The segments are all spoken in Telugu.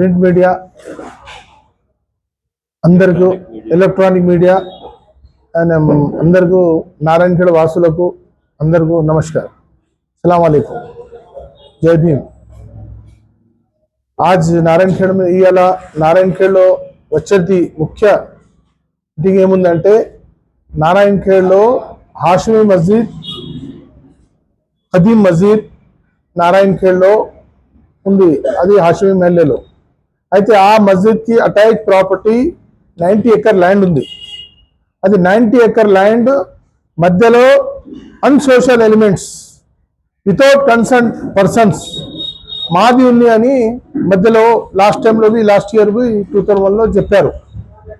ప్రింట్ మీడియా అందరికీ ఎలక్ట్రానిక్ మీడియా అండ్ అందరికీ నారాయణఖేడ వాసులకు అందరికీ నమస్కారం. సలాం అలైకుం. జై భీమ్. ఆజ్ నారాయణఖేడ మీద ఇవాళ నారాయణఖేడ్లో వచ్చేది ముఖ్య థింగ్ ఏముందంటే నారాయణఖేడ్లో హాషమీ మస్జిద్ హదీం మస్జిద్ నారాయణఖేడ్లో ఉంది. అది హాషమీ మహిళలో అయితే ఆ మస్జిద్కి attach property ninety acre land ఉంది. అది నైంటీ ఎకర్ ల్యాండ్ మధ్యలో unsocial elements without concern persons మాది ఉంది అని మధ్యలో లాస్ట్ టైంలో లాస్ట్ ఇయర్ టూ థౌజండ్ వన్లో చెప్పారు.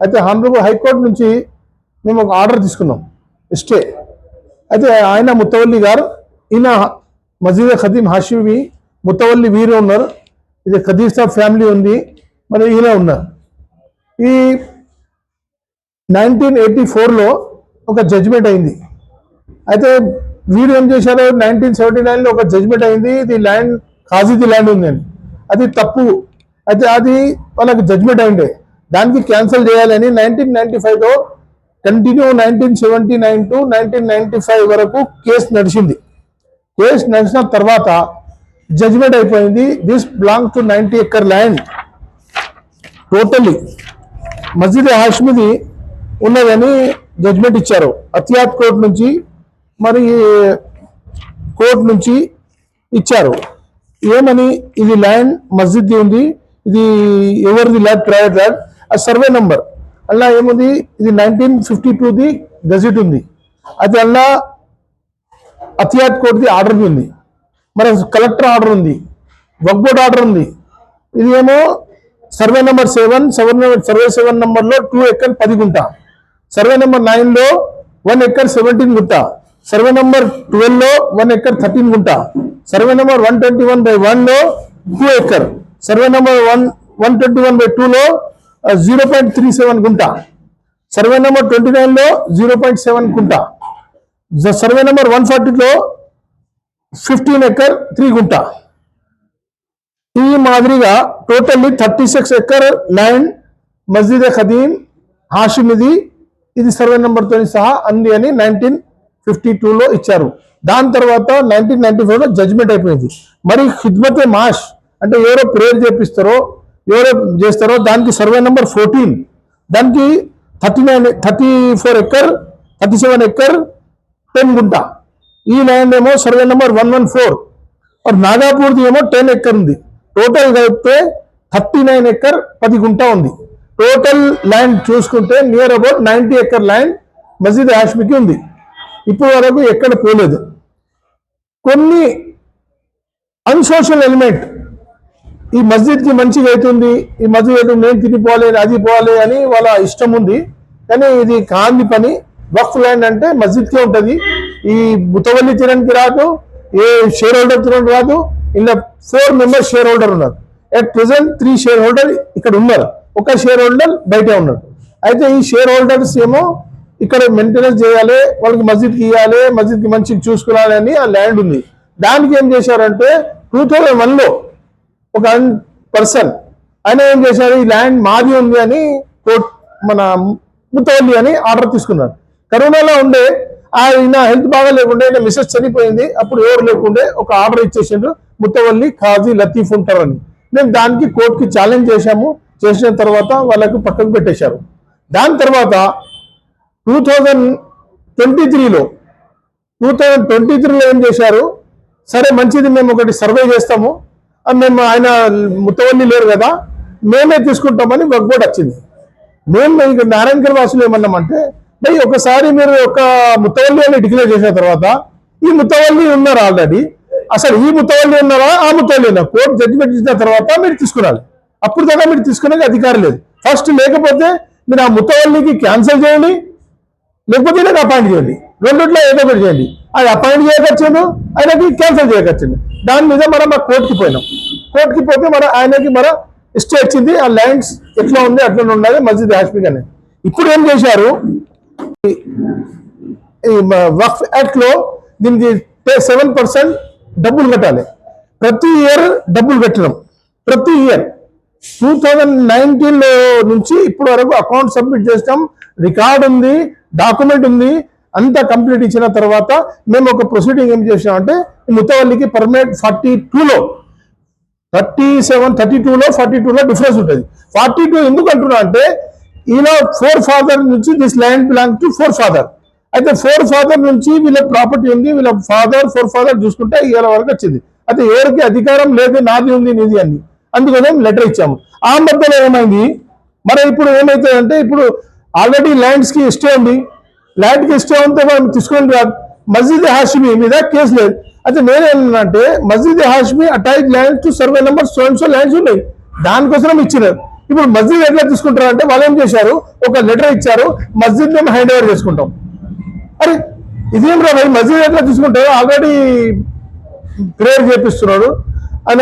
అయితే హానరబుల్ హైకోర్టు నుంచి మేము ఒక ఆర్డర్ తీసుకున్నాం స్టే. అయితే ఆయన ముత్తవల్లి గారు ఈయన మజీద్ ఖదీం హాషిమి ముత్తవల్లి వీరు ఉన్నారు. ఇది ఖదీర్ సాబ్ ఫ్యామిలీ ఉంది. మరి ఇలా ఉన్నారు. ఈ నైన్టీన్ ఎయిటీ ఫోర్లో ఒక జడ్జిమెంట్ అయింది. అయితే వీరు ఏం చేశారు నైన్టీన్ సెవెంటీ నైన్లో ఒక జడ్జిమెంట్ అయింది. ఇది ల్యాండ్ కాజీది ల్యాండ్ ఉంది అని అది తప్పు. అయితే అది వాళ్ళకి జడ్జిమెంట్ అయిండే దానికి క్యాన్సిల్ చేయాలని నైన్టీన్ నైన్టీ ఫైవ్లో continue nineteen seventy nine to nineteen ninety five వరకు కేసు నడిచింది. కేసు నడిచిన తర్వాత జడ్జిమెంట్ అయిపోయింది. This belong to ninety acre land totally మస్జిద్ హాష్మిది ఉన్నదని జడ్జ్మెంట్ ఇచ్చారు. అతియాత్ కోర్టు నుంచి మరి కోర్టు నుంచి ఇచ్చారు. ఏమని? ఇది ల్యాండ్ మస్జిద్ది ఉంది. ఇది ఎవరిది ల్యాండ్? Private land. ఆ సర్వే నంబర్. అలా ఏముంది? ఇది నైన్టీన్ ఫిఫ్టీ టూది గజెట్ ఉంది. అది అలా అతియాత్ కోర్టుది ఆర్డర్ ఉంది. మరి కలెక్టర్ ఆర్డర్ ఉంది. వగ్బోర్డ్ ఆర్డర్ ఉంది. ఇది ఏమో survey number seven seven survey seven నెంబర్లో టూ ఎకర్ పది గుంట. సర్వే నెంబర్ నైన్లో వన్ ఎకర్ సెవెంటీన్ గుంట. సర్వే నెంబర్ ట్వెల్వ్లో వన్ ఎకర్ థర్టీన్ గుంట. Survey number one twenty one by వన్లో two acre survey number one one twenty one by టూలో జీరో పాయింట్ త్రీ సెవెన్ గుంట. సర్వే నెంబర్ ట్వంటీ నైన్లో జీరో పాయింట్ సెవెన్ గుంట. సర్వే నెంబర్ వన్ ఫార్టీలో ఫిఫ్టీన్ ఎకర్ త్రీ గుంట. ఈ మాదిరిగా totally thirty six acre land Masjid Khadeem హాషిమిది ఇది సర్వే నెంబర్తో సహా అంది అని నైన్టీన్ ఫిఫ్టీ టూలో ఇచ్చారు. దాని తర్వాత నైన్టీన్ నైన్టీ ఫైవ్లో జడ్జ్మెంట్ అయిపోయింది. మరి ఖిద్మతే మాష్ అంటే ఎవరో ప్రేయర్ చేపిస్తారో ఎవరో చేస్తారో దానికి సర్వే నెంబర్ ఫోర్టీన్. దానికి thirty nine thirty four acre thirty seven acre ten గుంట ఈ ల్యాండ్ ఏమో survey number one one four. నాగాపూర్ది ఏమో టెన్ ఎక్కర్ ఉంది. టోటల్ కలిపితే థర్టీ నైన్ ఎక్కర్ పది గుంట ఉంది. టోటల్ ల్యాండ్ చూసుకుంటే near about ninety acre land మసీద్ హాష్మికి ఉంది. ఇప్పటి వరకు ఎక్కడ పోలేదు. కొన్ని అన్సోషల్ ఎలిమెంట్ ఈ మస్జిద్కి మంచిగా అవుతుంది ఈ మస్జిద్ అయితే నేను తిరిగిపోవాలి అది పోవాలి అని వాళ్ళ ఇష్టం ఉంది. కానీ ఇది కాంది పని వక్ఫ్ ల్యాండ్ అంటే మస్జిద్కే ఉంటుంది. ఈ ముతవల్లి తినడానికి రాదు ఏ షేర్ హోల్డర్ తినడానికి రాదు in the four members share holder ఉన్నారు. At present three share holder ఇక్కడ ఉన్నారు. ఒక షేర్ హోల్డర్ బయటే ఉన్నారు అయితే ఈ షేర్ హోల్డర్స్ ఏమో ఇక్కడ మెయింటెనెన్స్ చేయాలి వాళ్ళకి మస్జిద్కి ఇవ్వాలి మస్జిద్కి మంచిగా చూసుకోవాలి అని ఆ ల్యాండ్ ఉంది. దానికి ఏం చేశారంటే టూ థౌజండ్ వన్లో ఒక పర్సన్ ఆయన ఏం చేశారు? ఈ ల్యాండ్ మాది ఉంది అని కోర్ట్ మన ముత్తవల్లి అని ఆర్డర్ తీసుకున్నారు. కరోనాలో ఉండే ఆయన హెల్త్ బాగా లేకుండే ఆయన మిసెస్ చనిపోయింది అప్పుడు ఎవరు లేకుండే ఒక ఆర్డర్ ఇచ్చేసిండ్రు. ముత్తవల్లి ఖాజీ లతీఫ్ ఉంటారని. మేము దానికి కోర్టుకి ఛాలెంజ్ చేశాము. చేసిన తర్వాత వాళ్ళకు పక్కకు పెట్టేశారు. దాని తర్వాత టూ థౌజండ్ ట్వంటీ త్రీలో టూ థౌజండ్ ట్వంటీ త్రీలో ఏం చేశారు? సరే మంచిది మేము ఒకటి సర్వే చేస్తాము. మేము ఆయన ముత్తవల్లి లేరు కదా మేమే తీసుకుంటామని వగ్బోర్డ్ వచ్చింది. మేము ఇక నారాయణకర్ వాసులు ఏమన్నామంటే భయ్ ఒకసారి మీరు ఒక ముత్తవల్లి అని డిక్లేర్ చేసిన తర్వాత ఈ ముత్తవల్లి ఉన్నారు ఆల్రెడీ అసలు ఈ ముత్తవల్లి ఉన్నారా? ఆ ముత్తవల్లి ఉన్నారు కోర్టు జడ్జిమెంట్ ఇచ్చిన తర్వాత మీరు తీసుకురాలి. అప్పుడు దాకా మీరు తీసుకునే అధికారం లేదు. ఫస్ట్ లేకపోతే మీరు ఆ ముత్తవల్లికి క్యాన్సిల్ చేయండి. లేకపోతే నేను అపాయింట్ చేయండి. రెండిట్లో ఏదో ఒకటి చేయండి. అది అపాయింట్ చేయకొచ్చాను ఆయనకి క్యాన్సిల్ చేయకొచ్చింది దాని మీద మనం మా కోర్టుకి పోయినాం. కోర్టుకి పోతే మన ఆయనకి మన స్టే వచ్చింది. ఆ ల్యాండ్స్ ఎట్లా ఉంది అట్లా ఉండాలి మస్జిద్ హాస్పిటల్ అని. ఇప్పుడు ఏం చేశారు? ఈ వక్ఫ్ యాక్ట్లో దీనికి సెవెన్ పర్సెంట్ డబ్బులు కట్టాలి. ప్రతి ఇయర్ డబ్బులు కట్టడం. ప్రతి ఇయర్. టూ థౌజండ్ నైన్టీన్లో నుంచి ఇప్పటి వరకు అకౌంట్ సబ్మిట్ చేస్తాం రికార్డ్ ఉంది డాక్యుమెంట్ ఉంది. అంతా కంప్లీట్ ఇచ్చిన తర్వాత మేము ఒక ప్రొసీడింగ్ ఏం చేసామంటే ఈ ముత్తవల్లికి పర్మనెంట్ ఫార్టీ టూలో థర్టీ సెవెన్ థర్టీ టూలో ఫార్టీ టూలో డిఫరెన్స్ ఉంటుంది. ఫార్టీ టూ ఎందుకు అంటున్నా అంటే ఈయన ఫోర్ ఫాదర్ నుంచి this land belong to forefather. అయితే ఫోర్ ఫాదర్ నుంచి వీళ్ళ ప్రాపర్టీ ఉంది వీళ్ళ ఫాదర్ ఫోర్ ఫాదర్ చూసుకుంటే ఇవాళ వరకు వచ్చింది. అయితే ఎవరికి అధికారం లేదు నాది ఉంది నీది అని. అందుకనే లెటర్ ఇచ్చాము. ఆ మధ్యలో ఏమైంది? మరి ఇప్పుడు ఏమైతుందంటే ఇప్పుడు ఆల్రెడీ ల్యాండ్స్కి కి ఉంది. ల్యాండ్కి కి ఉంటే మనం తీసుకొని రాదు మస్జిద్ హాష్మి మీద కేసు లేదు. అయితే నేనేమంటే Masjid Hashmi attach land to survey number so so lands ఉన్నాయి. దానికోసం ఇచ్చినారు ఇప్పుడు మస్జిద్ ఎట్లా తీసుకుంటారు అంటే వాళ్ళు ఏం చేశారు? ఒక లెటర్ ఇచ్చారు. మస్జిద్ మేము హ్యాండ్ ఓవర్ చేసుకుంటాం. అరే ఇదేం రా భాయ్ మస్జిద్ ఎట్లా తీసుకుంటారు ఆల్రెడీ ప్రేయర్ చేపిస్తున్నాడు. ఆయన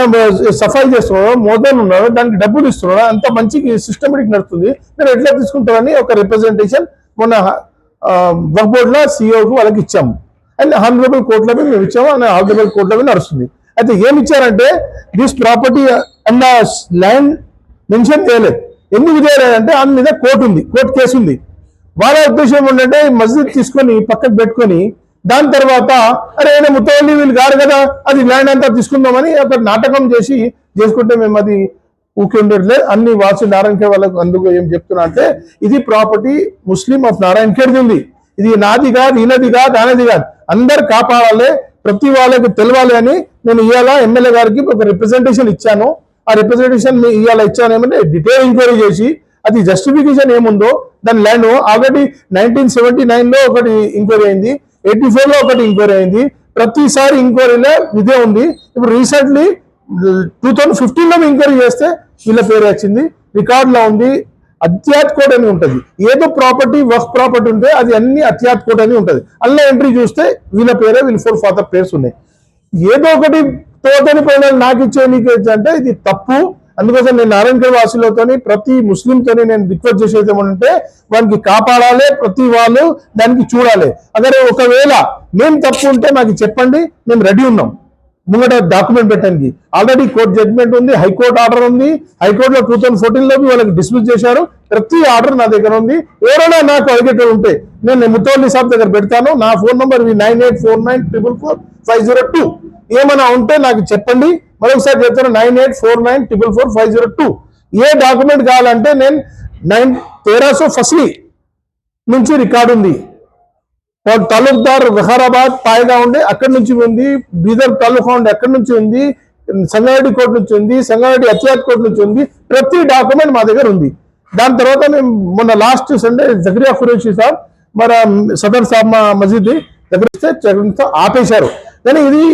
సఫాయి చేస్తున్నాడు మోదన్ ఉన్నాడు దానికి డబ్బులు ఇస్తున్నాడు అంత మంచి సిస్టమేటిక్ నడుస్తుంది. మీరు ఎట్లా తీసుకుంటారని ఒక రిప్రజెంటేషన్ మొన్న వర్క్ బోర్డులో వాళ్ళకి ఇచ్చాము. అండ్ హానరబుల్ కోర్టులో మేము ఇచ్చాము అండ్ హానరబుల్ కోర్టులో నడుస్తుంది. అయితే ఏమి ఇచ్చారంటే this property and land mention చేయలేదు. ఎందుకు చేయలేదంటే ఆమె మీద కోర్టు ఉంది కోర్టు కేసు ఉంది. వాళ్ళ ఉద్దేశం ఏంటంటే ఈ మస్జిద్ తీసుకొని పక్కకు పెట్టుకొని దాని తర్వాత అరే ఆయన ముత్తవల్లి వీళ్ళు కాదు కదా అది ల్యాండ్ అంతా తీసుకుందామని ఒక నాటకం చేసి చేసుకుంటే మేము అది ఊకే ఉండట్లేదు అన్ని వాసు నారాయణ వాళ్ళకు అందుకు ఏం చెప్తున్నా అంటే ఇది ప్రాపర్టీ ముస్లిం ఆఫ్ నారాయణ ఖేడ్ది ఉంది. ఇది నాది కాదు ఈయనది కాదు ఆయనది కాదు. అందరు కాపాడాలి ప్రతి వాళ్ళకి తెలవాలి అని నేను ఇవాళ ఎమ్మెల్యే గారికి ఒక రిప్రజెంటేషన్ ఇచ్చాను. ఆ రిప్రజెంటేషన్ ఇవాళ ఇచ్చాను ఏమంటే డీటెయిల్ ఎంక్వైరీ చేసి అది జస్టిఫికేషన్ ఏముందో దాని ల్యాండ్ ఆల్రెడీ నైన్టీన్ సెవెంటీ నైన్లో ఒకటి ఎంక్వైరీ అయింది ఎయిటీ ఫోర్లో ఒకటి ఎంక్వైరీ అయింది ప్రతిసారి ఎంక్వైరీలో ఇదే ఉంది. ఇప్పుడు రీసెంట్లీ టూ థౌజండ్ ఫిఫ్టీన్లో ఎంక్వైరీ చేస్తే వీళ్ళ పేరు వచ్చింది రికార్డ్లో ఉంది అత్యాత్ కోడ్ అని ఉంటుంది. ఏదో ప్రాపర్టీ వర్క్ ప్రాపర్టీ ఉంటే అది అన్ని అత్యాత్ కోడ్ అని ఉంటుంది. అందులో ఎంట్రీ చూస్తే వీళ్ళ పేరే వీళ్ళ ఫోర్ ఫాదర్ పేర్స్ ఉన్నాయి. ఏదో ఒకటి తోటని పైన నాకు ఇచ్చే నీకు అంటే ఇది తప్పు. అందుకోసం నేను నారాయణగఢ వాసులతోని ప్రతి ముస్లింతోని నేను రిక్వెస్ట్ చేసేది ఏమంటే వానికి కాపాడాలి ప్రతి వాళ్ళు దానికి చూడాలి. అదే ఒకవేళ మేము తప్పు ఉంటే మాకు చెప్పండి మేము రెడీ ఉన్నాం. ముంగట డాక్యుమెంట్ పెట్టడానికి ఆల్రెడీ కోర్టు జడ్జ్మెంట్ ఉంది హైకోర్టు ఆర్డర్ ఉంది. హైకోర్టులో టూ థౌసండ్ ఫోర్టీన్లో వాళ్ళకి డిస్మిస్ చేశారు. ప్రతి ఆర్డర్ నా దగ్గర ఉంది. ఎవరైనా నాకు అడిగేటోళ్ళు ఉంటే నేను ముత్తవల్లి సాబ్ దగ్గర పెడతాను. నా phone number nine eight four nine triple four five zero two. ఏమైనా ఉంటే నాకు చెప్పండి. మరొకసారి చెప్తాను nine eight four nine triple four five zero two. ఏ డాక్యుమెంట్ కావాలంటే నేను నైన్ తేరాసో ఫస్లీ నుంచి రికార్డు ఉంది. వాడు తాలూక్దార్ విహారాబాద్ పాయిగా ఉండే అక్కడి నుంచి ఉంది. బీదర్ తాలూకా ఉండే అక్కడి నుంచి ఉంది. సంగారెడ్డి కోర్టు నుంచి ఉంది. సంగారెడ్డి అత్యాత్ కోర్టు నుంచి ఉంది. ప్రతి డాక్యుమెంట్ మా దగ్గర ఉంది. దాని తర్వాత మేము మొన్న లాస్ట్ సండే జగరియా ఖురేషి సాబ్ మన సదర్ సాబ్ మా మసీద్ దగ్గర ఇస్తే జగన్తో ఆపేశారు. కానీ ఇది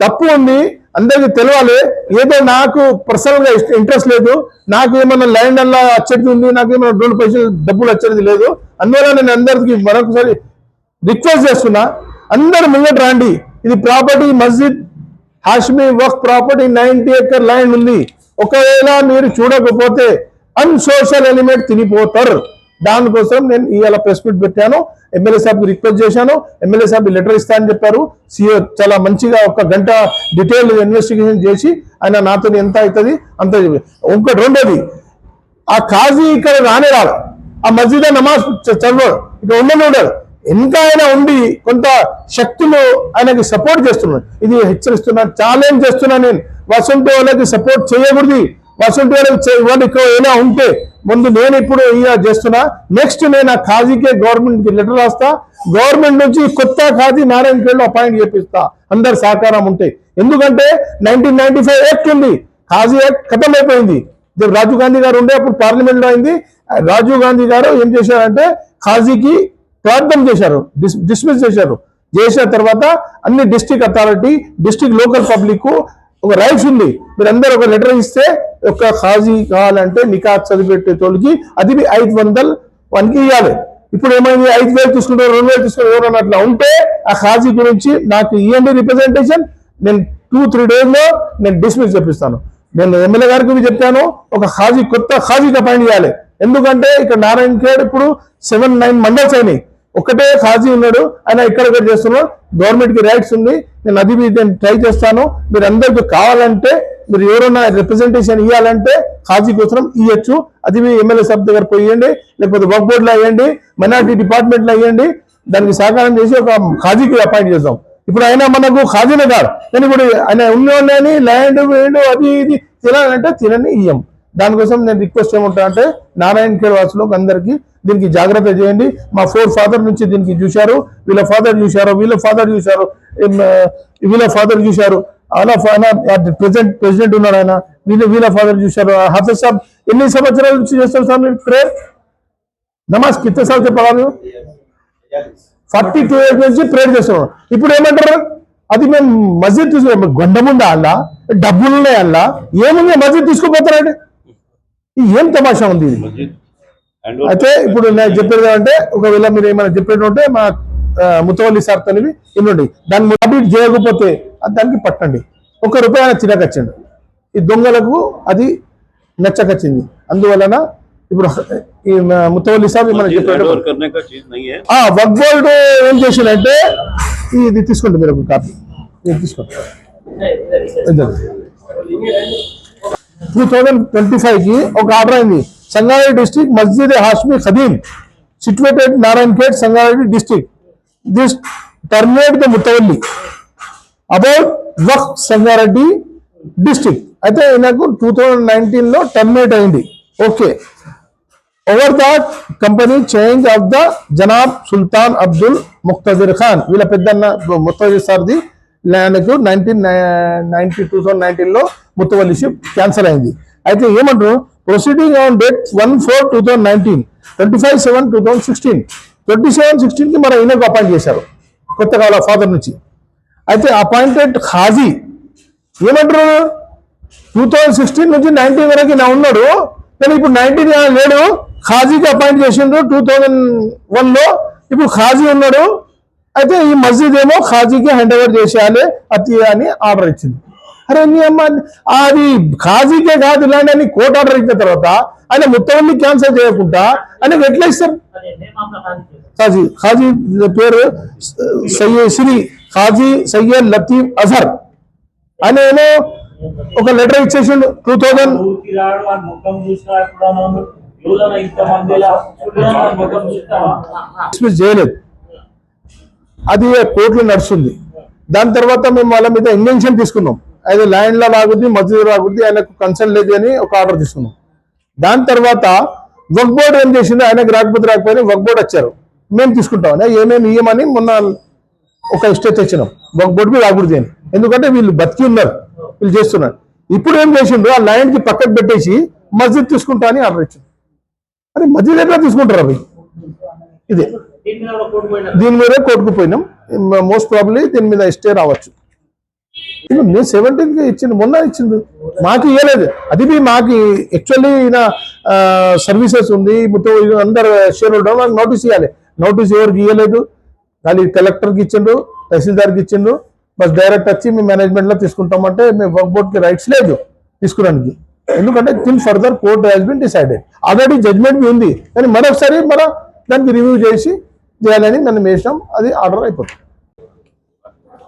తప్పు ఉంది అందరికీ తెలవాలి. ఏదో నాకు పర్సనల్గా ఇంట్రెస్ట్ లేదు. నాకు ఏమన్నా ల్యాండ్ అలా వచ్చేది ఉంది నాకు ఏమైనా రెండు పైసలు డబ్బులు వచ్చేది లేదు. అందువల్ల నేను అందరికి మరొకసారి రిక్వెస్ట్ చేస్తున్నా అందరు ముంగట రండి. ఇది ప్రాపర్టీ మస్జిద్ హాష్మీ వక్ ప్రాపర్టీ నైన్టీ ఎకర్ ల్యాండ్ ఉంది. ఒకవేళ మీరు చూడకపోతే అన్సోషల్ ఎలిమెంట్ తినిపోతారు. దానికోసం నేను ఇవాళ ప్రెస్ మీట్ పెట్టాను. ఎమ్మెల్యే సాబ్కి రిక్వెస్ట్ చేశాను. ఎమ్మెల్యే సాబ్ లెటర్ ఇస్తా అని చెప్పారు. సీఓ చాలా మంచిగా ఒక గంట డీటెయిల్ ఇన్వెస్టిగేషన్ చేసి ఆయన నాతో ఎంత అవుతుంది అంత ఇంకోటి రెండోది ఆ కాజీ ఇక్కడ రానే రాడు ఆ మస్జిద్ నమాజ్ చదవడు. ఇక్కడ ఉండనే ఉండడు. ఎంత ఆయన ఉండి కొంత శక్తులు ఆయనకి సపోర్ట్ చేస్తున్నాడు. ఇది హెచ్చరిస్తున్నా ఛాలెంజ్ చేస్తున్నా నేను. వసంత వాళ్ళకి సపోర్ట్ చేయకూడదు. వసంత ఇవ్వండి ఇక్కడ ఏమైనా ఉంటే ముందు నేను ఇప్పుడు ఇలా చేస్తున్నా. నెక్స్ట్ నేను ఆ ఖాజీకే గవర్నమెంట్కి లెటర్ రాస్తా. గవర్నమెంట్ నుంచి కొత్త ఖాజీ నారాయణఖేడ్లో అపాయింట్ చేపిస్తా. అందరు సహకారం ఉంటే. ఎందుకంటే నైన్టీన్ నైన్టీ ఫైవ్ యాక్ట్ ఉంది. ఖాజీ యాక్ట్ ఖతం అయిపోయింది రాజీవ్ గాంధీ గారు ఉండే అప్పుడు పార్లమెంట్లో అయింది. రాజీవ్ గాంధీ గారు ఏం చేశారంటే ఖాజీకి ప్రార్థన చేశారు. డిస్ డిస్మిస్ చేశారు. చేసిన తర్వాత అన్ని district authority district local public ఒక రైట్స్ ఉంది. మీరు అందరు ఒక లెటర్ ఇస్తే ఒక ఖాజీ కావాలంటే నికా చదివిపెట్టే తోలికి అది ఐదు వందలు వానికి ఇవ్వాలి ఇప్పుడు ఏమైంది? ఐదు వేలు తీసుకుంటారు రెండు వేలు తీసుకుంటారు ఎవరన్నా అట్లా ఉంటే ఆ ఖాజీ గురించి నాకు ఇవ్వండి రిప్రజెంటేషన్ నేను టూ త్రీ డేస్లో నేను డిస్మిస్ చెప్పిస్తాను నేను ఎమ్మెల్యే గారికి చెప్పాను ఒక ఖాజీ కొత్త ఖాజీకి అపాయింట్ చేయాలి. ఎందుకంటే ఇక్కడ నారాయణ ఖేడ్ ఇప్పుడు సెవెన్ నైన్ మండల్స్ అయినాయి ఒకటే ఖాజీ ఉన్నాడు. ఆయన ఇక్కడ ఇక్కడ చేస్తున్నాడు గవర్నమెంట్కి రైట్స్ ఉంది. నేను అది మీ- నేను ట్రై చేస్తాను. మీరు అందరికి కావాలంటే మీరు ఎవరైనా రిప్రజెంటేషన్ ఇవ్వాలంటే ఖాజీ కోసం ఇవ్వచ్చు అది మీ ఎమ్మెల్యే సభ దగ్గర పోయండి లేకపోతే వర్క్ బోర్డులో అయ్యండి మైనార్టీ డిపార్ట్మెంట్లో అయ్యండి దానికి సహకారం చేసి ఒక ఖాజీకి అపాయింట్ చేద్దాం. ఇప్పుడు ఆయన మనకు ఖాజీనే కాదు. కానీ ఇప్పుడు ఆయన ఉన్నోళ్ళని ల్యాండ్ వేండ్ అది ఇది తినాలంటే తినని ఇయ్యం. దానికోసం నేను రిక్వెస్ట్ ఏమంటా అంటే నారాయణ ఖేడ్ వాసులకు అందరికీ దీనికి జాగ్రత్త చేయండి. మా ఫోర్ ఫాదర్ నుంచి దీనికి చూశారు. వీళ్ళ ఫాదర్ చూశారు వీళ్ళ ఫాదర్ చూశారు వీళ్ళ ఫాదర్ చూశారు. అలా ప్రెసిడెంట్ ప్రెసిడెంట్ ఉన్నారు ఆయన. వీళ్ళ వీళ్ళ ఫాదర్ చూశారు. హాఫీజ్ సాబ్ ఎన్ని సంవత్సరాల నుంచి చేస్తారు సార్ మీరు ప్రేయర్ నమాజ్ కిత్తే సార్ చెప్పాలి ఫార్టీ టూ ఇయర్స్ నుంచి ప్రేయర్ చేస్తున్నాం ఇప్పుడు ఏమంటారు? అది మేము మస్జిద్ తీసుకున్నాం గొండముందా అల్లా? డబ్బులు ఉన్నాయి అల్లా? ఏముంది మస్జిద్ తీసుకుపోతారండి ఏం తమాషా ఉంది ఇది? అయితే ఇప్పుడు నేను చెప్పేది అంటే ఒకవేళ మీరు ఏమైనా చెప్పేది ఉంటే మా ముతవల్లి సార్ తనివి ఇవ్వండి. దాన్ని మొబిట్ చేయకపోతే దానికి పట్టండి. ఒక రూపాయి ఆయన చిరకచ్చండి ఈ దొంగలకు అది నచ్చకచ్చింది. అందువలన ఇప్పుడు ఈ ముతవల్లి సార్ వర్క్ వరల్డ్ ఏం? చేసిందంటే ఇది తీసుకోండి మీరు ఒక కాపీ. తీసుకోండి. టూ థౌజండ్ ట్వంటీ ఫైవ్కి ఒక ఆర్డర్ అయింది. Sangareddy district Masjid Hashmi ఖదీం situated Narayankhed Sangareddy district this terminate the ముత్తవల్లి about వక్ సంగారెడ్డి డిస్టిక్ అయితే నాకు టూ థౌజండ్ నైన్టీన్లో టర్మినేట్ అయింది. Okay over that company change of the Janab Sultan Abdul Muqtadir Khan వీళ్ళ పెద్దన్న ముక్తదిర్ సార్ది ల్యాండ్కు నైన్టీన్ నైన్టీ టూ థౌసండ్ నైన్టీన్లో ముత్తవల్లి ముత్తవల్లిషిప్ క్యాన్సల్ అయింది. అయితే ఏమంటారు? Proceeding on date one four two thousand nineteen twenty five seven two thousand sixteen twenty seven సిక్స్టీన్కి మన ఈయనకు అపాయింట్ చేశారు కొత్తగా కాల ఫాదర్ నుంచి. అయితే అపాయింటెడ్ ఖాజీ ఏమంటారు? టూ థౌజండ్ సిక్స్టీన్ నుంచి నైన్టీన్ వరకు నా ఉన్నాడు. కానీ ఇప్పుడు నైన్టీన్ లేడు. ఖాజీకి అపాయింట్ చేసిండు టూ థౌజండ్ వన్లో ఇప్పుడు ఖాజీ ఉన్నాడు. అయితే ఈ మస్జిద్ ఏమో ఖాజీకి హ్యాండ్ ఓవర్ చేసేయాలి అతి అని ఆర్డర్ ఇచ్చింది. అరే నీ అమ్మ అది ఖాజీకే కాదు ఇలాంటి అని కోర్టు ఆర్డర్ ఇచ్చిన తర్వాత ఆయన మొత్తం క్యాన్సిల్ చేయకుండా ఆయనకు ఎట్లా ఇస్తారు? ఖాజీ ఖాజీ పేరు సయ్యద్ శ్రీ ఖాజీ సయ్యద్ లతీఫ్ అజహర్. ఆయన ఏమో ఒక లెటర్ ఇచ్చేసిండు టూ థౌజండ్ చేయలేదు. అది కోర్టులో నడుస్తుంది. దాని తర్వాత మేము వాళ్ళ మీద ఇంజెక్షన్ తీసుకున్నాం. అది ల్యాండ్లో రాగుద్ది మస్జిద్ ఆయనకు కన్సల్ట్ లేదు అని ఒక ఆర్డర్ తీసుకున్నాం. దాని తర్వాత వక్ బోర్డు ఏం చేసింది ఆయనకు రాకపోతే రాకపోయినా వర్క్ బోర్డు వచ్చారు. మేము తీసుకుంటాం. ఏమేమి ఇయ్యమని మొన్న ఒక స్టేట్ తెచ్చినాం. వర్క్ బోర్డు మీద రాకూడదు అని. ఎందుకంటే వీళ్ళు బతికి ఉన్నారు. వీళ్ళు చేస్తున్నారు. ఇప్పుడు ఏం చేసిండ్రు? ఆ ల్యాండ్కి పక్కకు పెట్టేసి మస్జిద్ తీసుకుంటా అని ఆర్డర్ ఇచ్చింది అరే మస్జిద్ ఎట్లా తీసుకుంటారు అవి? ఇదే. దీని మీద కూడా కోర్టుకు పోయినాం. మోస్ట్ ప్రాబ్లీ దీని మీద స్టే రావచ్చు. ఇది నేను సెవెంటీన్కి ఇచ్చింది మొన్న ఇచ్చింది. మాకు ఇవ్వలేదు అది మాకు యాక్చువల్లీ ఈయన సర్వీసెస్ ఉంది. మొత్తం ఇది అందరు షేర్ ఉండడం నాకు నోటీస్ ఇవ్వాలి నోటీస్ ఎవరికి ఇవ్వలేదు కానీ కలెక్టర్కి ఇచ్చిండు తహసీల్దార్కి ఇచ్చిండు బస్ డైరెక్ట్ వచ్చి మేము మేనేజ్మెంట్లో తీసుకుంటామంటే మేము వర్క్ బోర్డ్కి రైట్స్ లేదు తీసుకురానికి. ఎందుకంటే till further court has been decided. Already judgement ఉంది. కానీ మరొకసారి మన దానికి రివ్యూ చేసి చేయాలని నన్ను వేసినాం అది order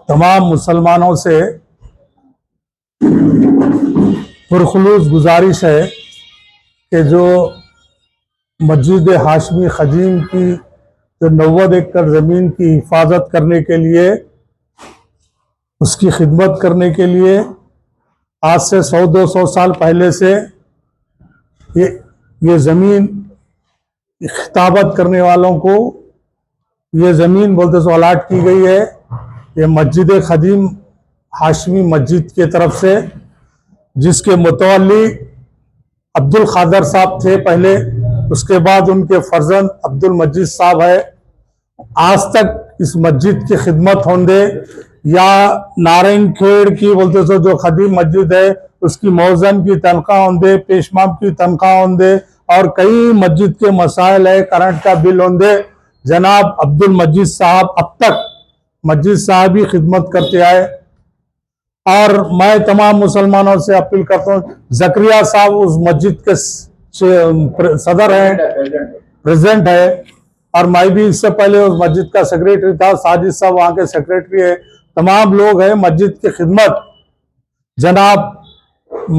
تمام مسلمانوں سے پرخلوص گزارش ہے کہ جو مسجد ہاشمی خجیم کی جو نوت ایکڑ زمین کی حفاظت کرنے کے لیے، اس کی خدمت کرنے کے لیے آج سے سو دو سو سال پہلے سے یہ یہ زمین خطابت کرنے والوں کو یہ زمین بولتے سو سوالاٹ کی گئی ہے۔ یہ مسجد قدیم ہاشمی مسجد کے طرف سے، جس کے متولی عبد القادر صاحب تھے پہلے۔ اس کے بعد ان کے فرزند عبد المجید صاحب ہے۔ آج تک اس مسجد کی خدمت ہوندے یا نارائن کھیڑ کی بولتے سو جو قدیم مسجد ہے، اس کی موزن کی تنخواہ ہوندے پیشمام کی تنخواہ ہوندے اور کئی مسجد کے مسائل ہے، کرنٹ کا بل ہوندے جناب عبد المجید صاحب اب تک مسجد صاحب ہی خدمت کرتے آئے اور میں تمام مسلمانوں سے اپیل کرتا ہوں زکریہ صاحب اس مسجد کے صدر ہیں پریزنٹ ہے اور میں بھی اس سے پہلے اس مسجد کا سیکریٹری تھا، ساجد صاحب وہاں کے سیکریٹری ہے تمام لوگ ہیں مسجد کی خدمت۔ جناب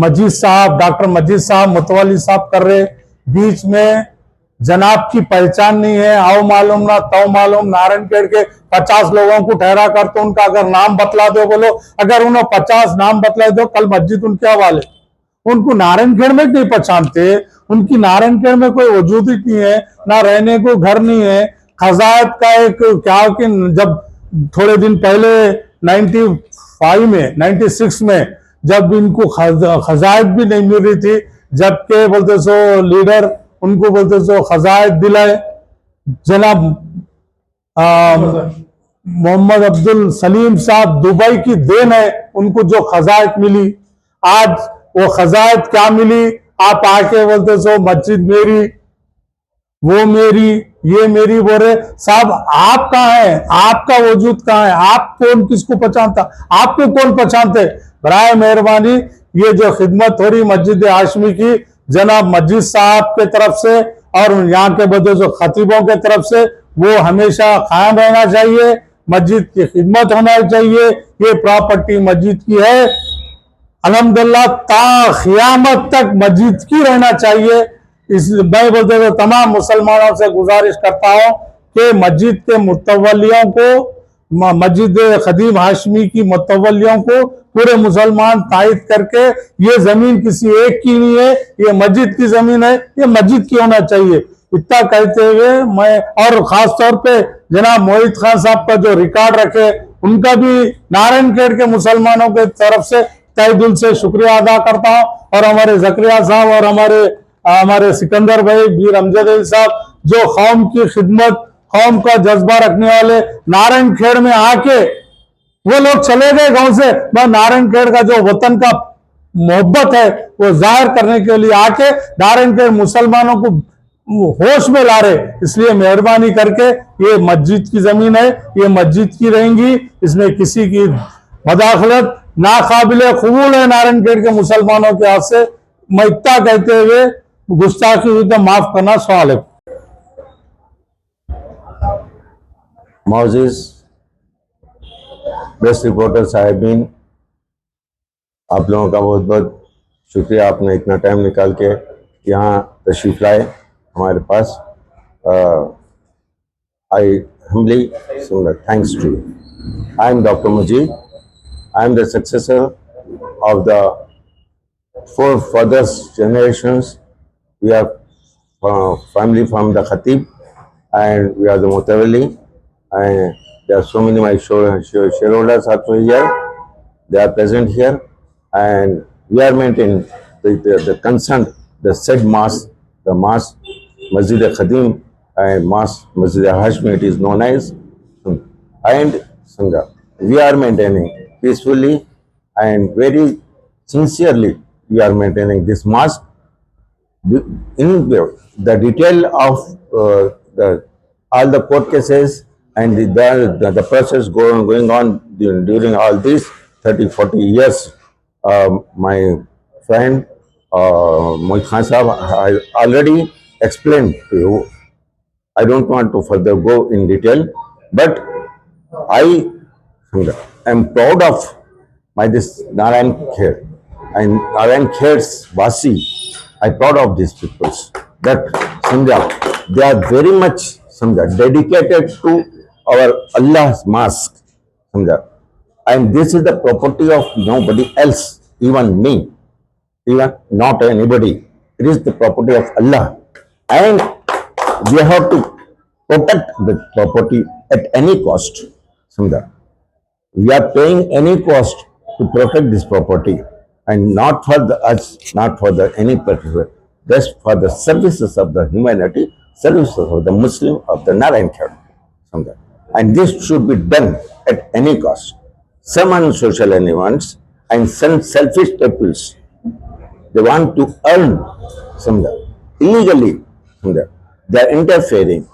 مجید صاحب، ڈاکٹر مجید صاحب متولی صاحب کر رہے، بیچ میں جناب کی پہچان نہیں ہے، آؤ معلوم نہ، تو معلوم، نارن کیڑ کے پچاس لوگوں کو ٹھہرا کر تو ان کا اگر نام بتلا دو، بولو، اگر انہوں پچاس نام بتلا دو کل مسجد ان کے حوالے۔ ان کو نارن کیڑ میں نہیں پہچانتے، ان کی نارن کھیڑ میں کوئی وجود ہی نہیں ہے، نہ رہنے کو گھر نہیں ہے۔ خزائت کا ایک کیا کہ جب تھوڑے دن پہلے نائنٹی فائیو میں، نائنٹی سکس میں جب ان کو خزائت بھی نہیں مل رہی تھی، جبکہ بولتے سو لیڈر ان کو بولتے سو خزائد دلائے، جناب محمد عبد السلیم صاحب دبئی کی دین ہے، ان کو جو خزائد ملی۔ آج وہ خزائد کیا ملی؟ آپ آ کے بولتے سو مسجد میری، وہ میری، یہ میری بول رہے۔ صاحب، آپ کہاں ہے آپ کا وجود کہاں ہے؟ آپ کون کس کو پہچانتا؟ آپ کو کون پہچانتے؟ برائے مہربانی، یہ جو خدمت ہو رہی مسجد ہاشمی کی جناب مسجد صاحب کے طرف سے اور یہاں کے بدوز و خطیبوں کے طرف سے وہ ہمیشہ قائم رہنا چاہیے مسجد کی خدمت ہونا چاہیے، یہ پراپرٹی مسجد کی ہے۔ الحمدللہ تا خیامت تک مسجد کی رہنا چاہیے۔ اس میں بدوز تمام مسلمانوں سے گزارش کرتا ہوں کہ مسجد کے متولیوں کو مسجد قدیم ہاشمی کی متولیوں کو پورے مسلمان تائید کر کے یہ زمین کسی ایک کی نہیں ہے، یہ مسجد کی زمین ہے، یہ مسجد کی ہونا چاہیے۔ اتنا کہتے ہوئے میں اور خاص طور پہ جناب موہت خان صاحب کا جو ریکارڈ رکھے، ان کا بھی نارائن کھیڑ کے مسلمانوں کے طرف سے تہ دل سے شکریہ ادا کرتا ہوں۔ اور ہمارے زکریہ صاحب اور ہمارے ہمارے سکندر بھائی، بیر امجد علی صاحب، جو قوم کی خدمت قوم کا جذبہ رکھنے والے نارنگ کھیڑ میں آ کے وہ لوگ چلے گئے گاؤں سے۔ میں نارنگ کھیڑ کا جو وطن کا محبت ہے وہ ظاہر کرنے کے لیے آ کے نارنگ کھیڑ مسلمانوں کو ہوش میں لا رہے۔ اس لیے مہربانی کر کے یہ مسجد کی زمین ہے، یہ مسجد کی رہیں گی۔ اس میں کسی کی مداخلت ناقابل قبول ہے نارن کھیڑ کے مسلمانوں کے ہاتھ سے۔ میں اتنا کہتے ہوئے گستاخی ہوئی تو معاف کرنا۔ سوال ہے معزز بیسٹ رپورٹر صاحبین، آپ لوگوں کا بہت بہت شکریہ۔ آپ نے اتنا ٹائم نکال کے یہاں تشریف لائے ہمارے پاس۔ آئی ہملی تھینکس ٹو یو آئی ایم ڈاکٹر مجید آئی ایم دا سکسیسر آف دا فور فادرس جنریشنس وی آر فیملی فرام دا خطیب اینڈ وی آر دا متولی and there are so many my share- share- shareholders also here. They are present here and we are maintaining the, the, the concerned, the said mosque, the mosque, Masjid al-Khadim and mosque Masjid al-Hashmi it is known as and Sangha. We are maintaining peacefully and very sincerely we are maintaining this mosque in the, the detail of uh, the all the court cases and the, the, the process going, going on during, all these 30 40 years. Um, my friend uh, Mohit Khan Sahab I already explained to you. I don't want to further go in detail but I am proud of my this Narayan Kher. And Narayan Kher's Vasi. I'm proud of these people that Samjha, they are very much Samjha, dedicated to our Allah's mask. Uh, and this is the property of nobody else, even me, even not anybody. It is the property of Allah. And we have to protect the property at any cost. Samjha uh, we are paying any cost to protect this property and not for the us, not for the any particular, just for the services of the humanity, services of the Muslim of the Narayan Khel. And this should be done at any cost. Some unsocial elements and some selfish peoples, they want to earn somewhere illegally somewhere. They are interfering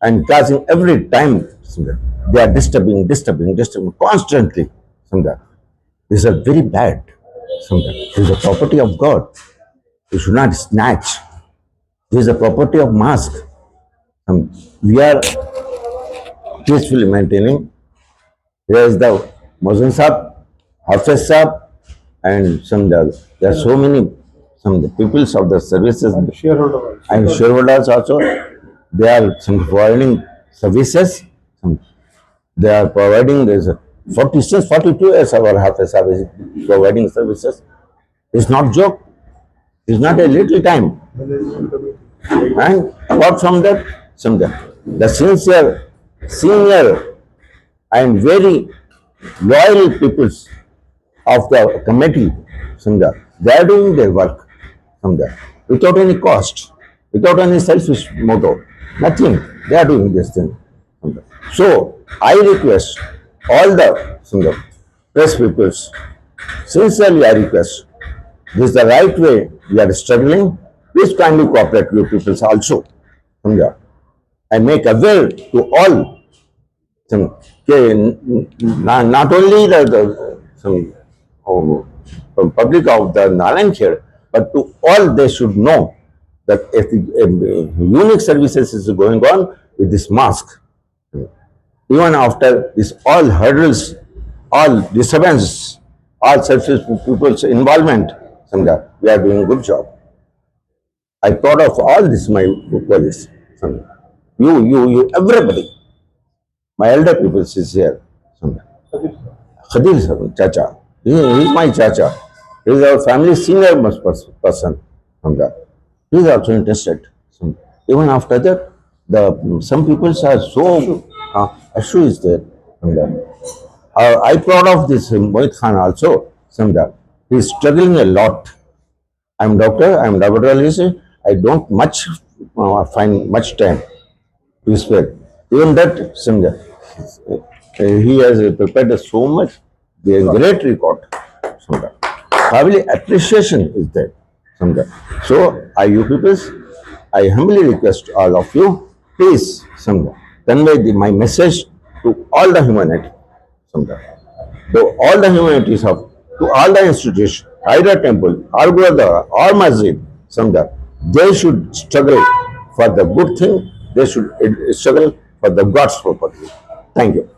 and causing every time. They are disturbing, disturbing, disturbing constantly. These are very bad. This is a property of God. You should not snatch. This is a property of mosque. Um, some, we are peacefully maintaining. Here is the Muslim Sahib, Hafiz Sahib, and some the, there are so many some the peoples of the services shareholder. and shareholders also. They are some providing services. Some, they are providing this 46, 42 years our Hafiz Sahib is providing services. It's not joke. It's not a little time. And apart from that, some the, the sincere, senior and very loyal peoples of the committee, Sundar, they are doing their work there without any cost, without any selfish motive, nothing. They are doing this thing. Sundar. So I request all the Sundar, press peoples, sincerely I request, this is the right way we are struggling. Please kindly cooperate with peoples also there. I make aware to all some, not, only the, the some oh, public of the Narayan but to all they should know that if unique services is going on with this mask, even after this all hurdles, all disturbances, all selfish people's involvement, Samja, we are doing a good job. I thought of all this, my colleagues, you, you, you, everybody. My elder people is here. Khadil sir, Chacha. He, he is my Chacha. He is our family senior person. He is also interested. Even after that, the some people are so. Uh, Ashu is there. Uh, I proud of this uh, Mohit Khan also. Samja. He is struggling a lot. I am doctor. I am laboratory. I don't much uh, find much time to spare. Even that, Samja. He has prepared so much. The great record. Samja. Family appreciation is there. Samja. So, I you peoples, I humbly request all of you, please, Samja, convey the, my message to all the humanity. Samja. To all the humanities of, to all the institutions, either temple, or Gurudwara, or masjid, Samja, they should struggle for the good thing, they should struggle for the God's property. Thank you.